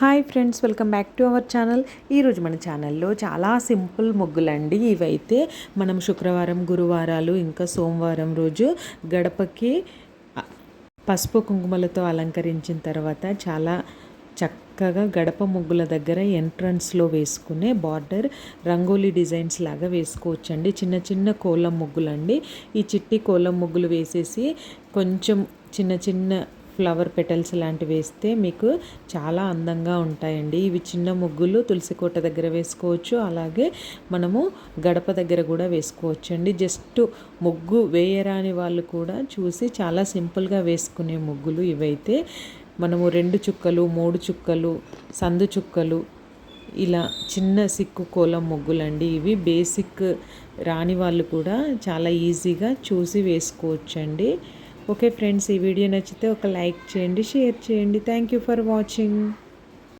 Hi friends welcome back to our channel. ఈరోజు మన ఛానల్లో చాలా సింపుల్ ముగ్గులండి. ఇవైతే మనం శుక్రవారం గురువారాలు ఇంకా సోమవారం రోజు గడపకి పసుపు కుంకుమలతో అలంకరించిన తర్వాత చాలా చక్కగా గడప ముగ్గుల దగ్గర ఎంట్రన్స్లో వేసుకునే బార్డర్ రంగోలీ డిజైన్స్ లాగా వేసుకోవచ్చండి. చిన్న చిన్న కోలం ముగ్గులండి. ఈ చిట్టి కోలం ముగ్గులు వేసేసి కొంచెం చిన్న చిన్న ఫ్లవర్ పెటల్స్ లాంటివి వేస్తే మీకు చాలా అందంగా ఉంటాయండి. ఇవి చిన్న ముగ్గులు తులసి కోట దగ్గర వేసుకోవచ్చు. అలాగే మనము గడప దగ్గర కూడా వేసుకోవచ్చు అండి జస్ట్ ముగ్గు వేయరాని వాళ్ళు కూడా చూసి చాలా సింపుల్గా వేసుకునే ముగ్గులు ఇవైతే. మనము రెండు చుక్కలు మూడు చుక్కలు సందు చుక్కలు ఇలా చిన్న సిక్కు కోలం ముగ్గులండి. ఇవి బేసిక్ రాని వాళ్ళు కూడా చాలా ఈజీగా చూసి వేసుకోవచ్చండి. ఓకే ఫ్రెండ్స్ ఈ వీడియో నచ్చితే ఒక లైక్ చేయండి షేర్ చేయండి. Thank you for watching